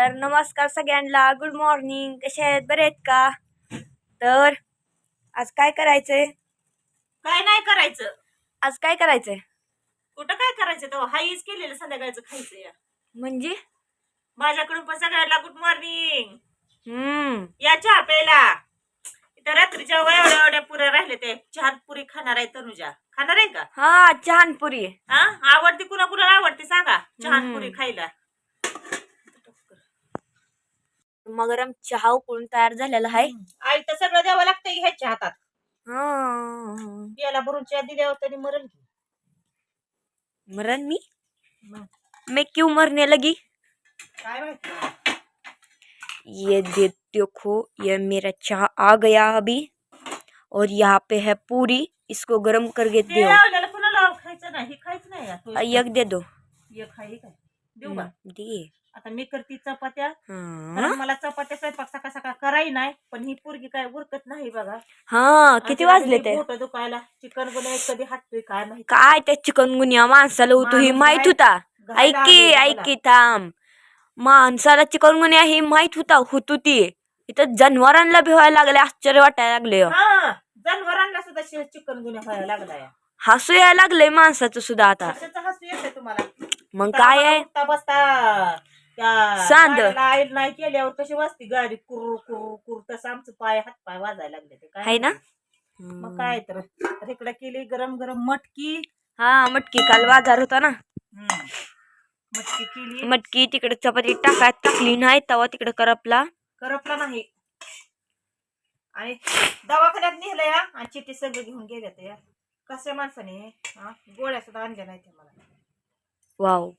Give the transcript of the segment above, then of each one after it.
तर नमस्कार सगळ्यांना. गुड मॉर्निंग कसे आहेत? बरे आहेत का? तर आज काय करायचंय? काय नाही करायचं. आज काय करायचंय? कुठं काय करायचं? तेव्हा हाईच केलेलं संध्याकाळचं खायचं या म्हणजे? माझ्याकडून पण सगळ्याला गुड मॉर्निंग हम्म. या चहा प्यायला. इथं रात्रीच्या एवढ्या एवढ्या पुऱ्या राहिल्या ते. चहा पुरी खाणार आहे तनुजा. खाणार आहे का? हा चहानपुरी हा? आवडते कुणा कुणाला आवडते सांगा. हम्म. पुरी खायला. मगरम चहा उकळून तयार झालेला आहे? आई तर सगळं द्यावं लागतंय ह्याच्या हातात. हा. बियाला भरून चहा दिल्यावर तरी मरण मरण मी? मैं क्यों मरने लगी? काय माहिती? ये दे देखो ये मेरा चाह आ गया अभी। और यहाँ पे है पूरी इसको गरम करके ते दो। लावलेलं कुणाला खायचं नाही हे खायचं नाही या. एक दे दो। एक खाई काय देऊ का हम्म, दे। आता मी करते चपात्या. कारण मला चपात्या स्वयंपाक सकाळ सकाळ कराई नाही पण ही पोरगी काय उरकत नाही बघा. हा किती वाजले ते? मोठं दुखायला. चिकन गुन्हे कधी हाटतोय काय माहिती. काय त्या चिकनगुनिया माणसाला होतो ही माहीत होता. ऐक की ऐक. की थांब. माणसाला चिकनगुनिया ही माहीत होता होत होती इथं जनावरांना भिवायला लागले आश्चर्य वाटायला लागले. हा जनावरांना सुद्धा चिकन गुन्हे व्हायला लागला या हसू यायला लागलंय माणसाचं सुद्धा आता. हसू येतंय तुम्हाला? मग काय आहे? उठता बसता. सांद. आईल नाही केल्यावर कशी वाजती गाडी? कुर कुर कुर. तसं आमचं पाय हात पाय वाजायला लागले ते. काय आहे ना? मग काय तर. तर इकडे केली गरम गरम मटकी. हा मटकी काल बाजार होता ना. हम्म. मटकी केली. मटकी तिकडे चपाती टाकाय टाकली नाही तवा तिकडे करपला. करपला नाही. आणि दवाखान्यात नेलं या. आणि चिठी सगळं घेऊन गेले ते कशा माणसाने हा? गोळ्या सुद्धा आणल्या नाही ते मला. वाव.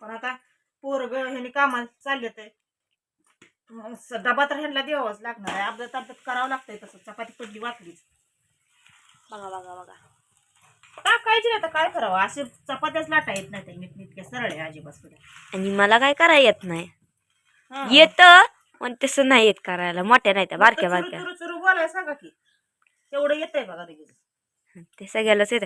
पण आता पोरग ह्याने कामाला चालले ते. डबा तर ह्यांना द्यावाच लागणार आहे. अपघात अपघात करावं लागतंय तसं. चपाती पडली वाटलीच बघा बघा बघा. टाकायची नाही तर काय करावं? असे चपात्याच लाटा येत नाही ते नीट नीटक्या सरळ आहे अजिबात सुद्धा. आणि मला काय करायला येत नाही. हा. येत पण तसं नाही येत करायला. मोठ्या नाही त्या बारक्या बारक्या. चुरू चुरू बोलाय सांगा की. तेवढं येतंय बघा लगेच. ते सगळ्यालाच येत.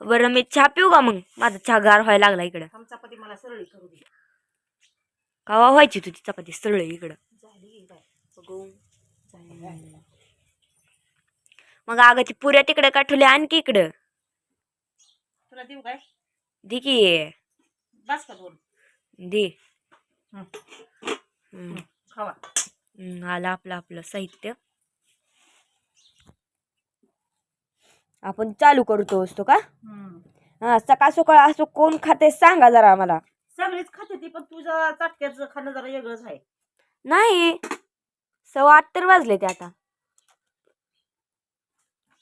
बरं मी चहा पिऊ का मग? माझा चहा गार व्हायला लागला इकडं. थांब चपाती मला सरळी करू दे. कवा व्हायची तुझी चपाती सरळ इकडं. मग अगं ती पुऱ्या तिकडे काठवल्या आणखी इकडं? तुला देऊ काय? दे की. बस का दोन? दे. हं. हम्म. खावा. हम्म, आलं आपलं आपलं साहित्य. आपण चालू करतो असतो का? हम्म. हा सकाळ सकाळ असं कोण खाते सांगा जरा आम्हाला. सगळीच खाते ती पण तुझ्या चटक्याचं खाणं जरा वेगळंच आहे. नाही. सव्वा आठ तर वाजले ते आता.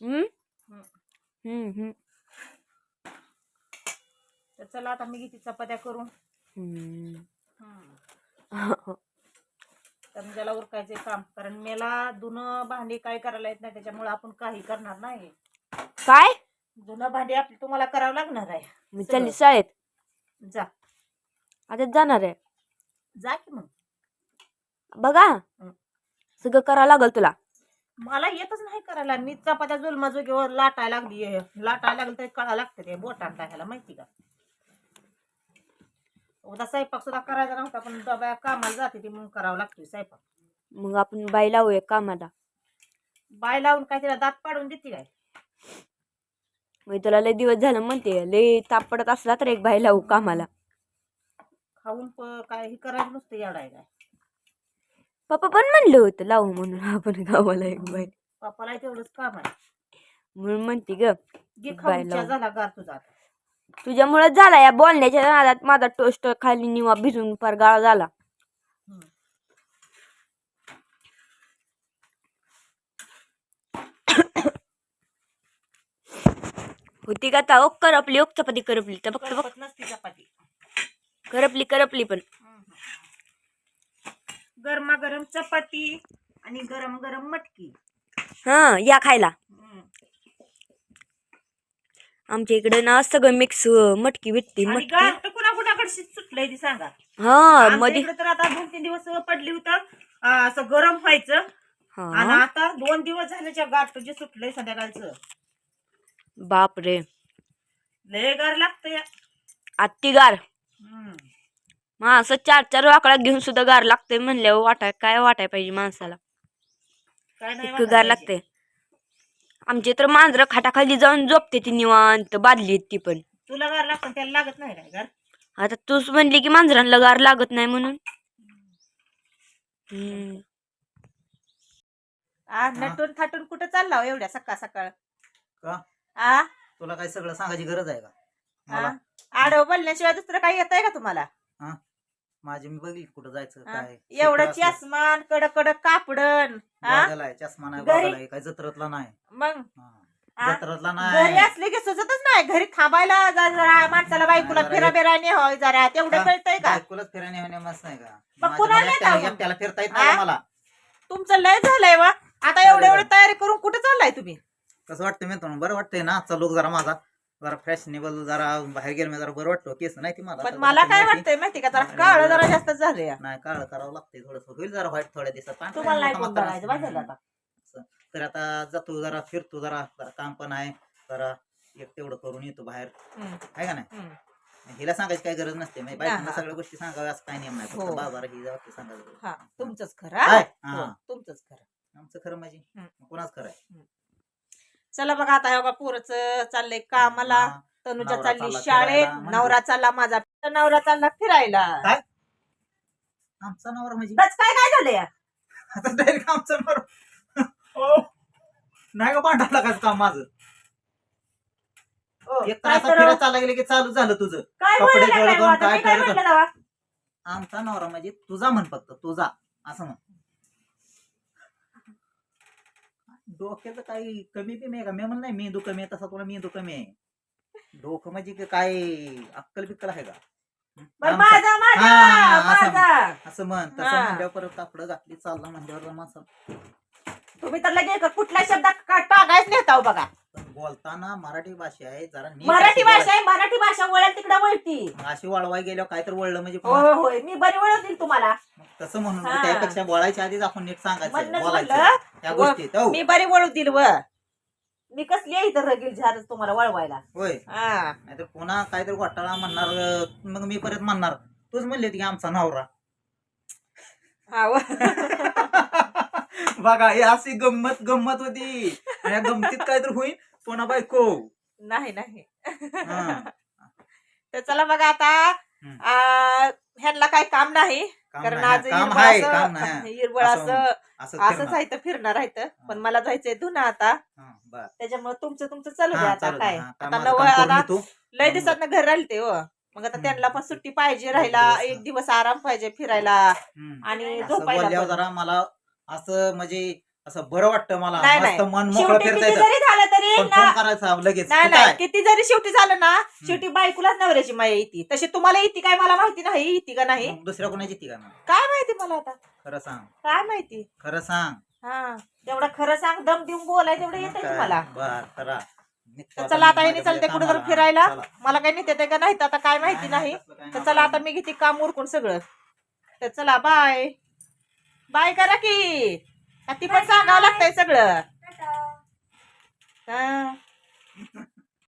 हम्म? हम्म. हम्म हम्म. तर चला आता मी घेते चपात्या करून. हम्म. तर ज्याला उरकायचे काम कारण मेला धुणं भांडी काय करायला येत नाही त्याच्यामुळे आपण काही करणार नाही. काय? धुणं भांडी आपली तुम्हाला करावं लागणार आहे. मी चालली शाळेत. जा. आता जाणार आहे. जा की मग. बघा. सगळं करावं लागल तुला. मला येतच नाही करायला. मी चपात्या जुलमा जोगीवर लाटायला लागली लाटायला लागली तरी कळा लागते ते बोटान टाकायला माहिती का? उद्या स्वयंपाक सुद्धा करायचा नव्हता पण डब्या कामाला जाते ती म्हणून करावं लागतोय स्वयंपाक. मग आपण बाई लावूया कामाला. बाय लावून काय तिला दात पाडून देते काय? मी तुला लय दिवस झालं म्हणते लय ताप पडत असला तर एक बाई लावू कामाला. खाऊन प- काय हे करायचं नुसतं आहे काय. पप्पा पण म्हणलं होतं लावू म्हणून आपण कामाला एक बाई. पप्पाला तेवढंच काम आहे. म्हणून म्हणते ग घे बाय खाऊन चहा लावून. झाला गार तुझा आता. तुझ्यामुळे झाला या बोलण्याच्या नादात माझा टोस्ट खाली निवा भिजून फार गाळा झाला. हम्म. होती का ता? करपली ओक चपाती करपली. तर फक्त बघ करपत नसती चपाती. करपली करपली पण. गरमा गरम चपाती आणि गरम गरम मटकी. हा या खायला. आमच्या इकडे ना सगळं मिक्स मटकी भेटते मटकी. कुणा कुणाकडे सुटलंय ती सांगा. हा मध्ये तर आता दोन तीन दिवस पडली होतं. असं गरम व्हायचं. आणि आता दोन दिवस झाल्याच्या गार जे सुटलंय संध्याकाळचं. बाप रे लय गार लागतं या अत्ती गार. असं चार चार वाकडा घेऊन सुद्धा गार लागते म्हणल्यावर वाटाय काय वाटाय पाहिजे माणसाला? काय नाही इतकं गार. लागते आमचे तर मांजरं खाटाखाली जाऊन झोपते ती निवांत बादलीत ती पण. तुला गार लागतं त्याला लागत नाही काय गार? आता तूच म्हणली की मांजरांना गार लागत नाही म्हणून. हम्म. आ नटून थाटून कुठं चालला हो एवढ्या सकाळ सकाळ? का? आ? तुला काही सगळं सांगायची गरज आहे का? आडव बोलण्याशिवाय दुसरं काही येत आहे का तुम्हाला माझी मी बघितली कुठं जायचं? काय एवढं शिकलं असलं. चष्मान कडक कडक कापडन? गोगल आहे चष्मा नाही घरी- गोगल आहे काय जत्रतला नाही मग हा. आ? जत्रतला घरी नाही असले की सुचतच नाही घरी थांबायला जा जरा माणसाला बायकोला जरा फिरा नाही होय जरा तेवढं का? कळतंय का बायकोलाच फिरायला होणे मस्त नाही का मग माझ्या- कुणाला मला एकट्याला- येतं? एकट्याला फिरता येत? नाही मला तुमचं लय झालंय वा आता एवढे एवढे तयारी करून कुठे चाललाय तुम्ही कसं वाटतं मी तुम्हाला बरं वाटतंय ना आजचा लोक जरा माझा जरा फॅशनेबल जरा बाहेर गेलो मी जरा बरं वाटतो केस नाही ती मला. पण मला काय वाटतंय माहिती का? जरा काळ जरा- जास्त झालंय. नाही काळ करावं लागतंय थोडस. होईल जरा व्हाईट थोड्या दिवसात. तुम्हाला नाही बघायचं झालं असं. तर आता जातो जरा फिरतो जरा जरा काम पण आहे. जरा एक तेवढं करून येतो बाहेर. हम्म, आहे का नाही? हम्म. हिला सांगायची काही गरज नसते. म्हणजे हा. सगळ्या गोष्टी सांगाव्या असं काही नियम नाही. फक्त हो. बाजार ही सांगायचं हा तुमचंच खरं काय? हा? तुमचंच खरं. आमचं खरं म्हणजे? हम्म. कोणाच खरं आहे? चला बघा आता हे बघा पोरच चाललंय कामाला. हा. तनुजा नवरा चालली चालला शाळेत. फिरायला, म्हणजे- नवरा चालला माझा. नवरा चालला फिरायला. काय? आमचा नवरा म्हणजे? बस काय काय झालं या आता डायरेक्ट आमचा नवरा. ओ. नाही का काम माझं. हो, एक काय तास तर- फिरायला चालला गेले की चालू झालं तुझं. काय कपडे बोलायला जोडून काय हो आता? काय मी काय करत? म्हटलं तेव्हा? आमचा नवरा म्हणजे तुझा म्हण फक्त तुझा. असं म्हण. डोक्याचं काही कमी बी आहे का? मी म्हण नाही मेंदू कमी आहे तसा तुला मेंदू कमी आहे डोकं म्हणजे की काय अक्कल बिक्कल आहे का? बरं, आमचा- माझा माझा हा, असं माझा. असं म्हण तसं हा. म्हणल्यावर परत कापड घातली चालला म्हणल्यावर माणसं तुम्ही तर लगेच कुठल्या शब्दात का- टाकायच नेता हो बघा. बोलताना मराठी भाषा आहे जरा नीट मराठी अशी भाषा आहे मराठी भाषा वळेल तिकडे वळती. बोलायची. अशी वळवाय गेल्यावर काय तर वळलं म्हणजे होय मी बरी वळवतील तुम्हाला. तसं म्हणून हा. त्यापेक्षा बोलायच्या आधीच आपण नीट सांगायचं म्हणूनच बोलायचं. म्हणलं त्या गोष्टीत हो. मी बरी वळू दिल व. मी कसली आहे इथं रगील झाड तुम्हाला वळवायला? होय. हा. नाहीतर पुन्हा काहीतरी घोटाळा म्हणणार अं, मग मी परत म्हणणार तूच म्हणली होती की आमचा नवरा. हा व. बघा हे अशी गंमत गंमत होती. आणि या गमतीत काहीतरी होईल. पुन्हा बायको नाही नाही. तर चला बघा आता ह्यांना काही काम नाही कारण आज हिरवळ असं- असंच. आहे तर फिरणार आहे तर. पण मला जायचंय धुना आता. त्याच्यामुळे तुमचं तुमचं चालू आता. काय काय आता नवं आता. लय दिवसात घर राहिले हो मग आता. त्यांना पण सुट्टी पाहिजे राहिला दिवस, एक. दिवस आराम पाहिजे फिरायला. आणि झोपायला मला असं म्हणजे असं बरं वाटतं मला. नाही, मस्त नाही. मन मोकळं शेवटी फिरता किती येतं जरी झालं तरी पण ना फोन करायचा लगेच. नाही कुठं नाही. आहे? किती जरी शेवटी झालं ना शेवटी बायकोलाच नवऱ्याची माया येते. तशी तुम्हाला येते काय मला माहिती नाही. येते का नाही? मग दुसऱ्या कोणाची ती का मग? काय माहिती मला आता? खरं सांग. काय माहिती? खरं सांग. हा. तेवढं खरं सांग दम देऊन बोलाय तेवढं येतं काय? तुम्हाला. बर करा. निघतो तर आता चला आता मी माझ्या चालते कुठे जर कामाला. फिरायला. चला. मला काही नेते का नाही तर आता काय माहिती नाही तसलं काही तर नाही. चला आता मी घेते काम उरकून सगळं. तर चला बाय. बाय करा की का. ती पण सांगावं लागतंय सगळं. हा.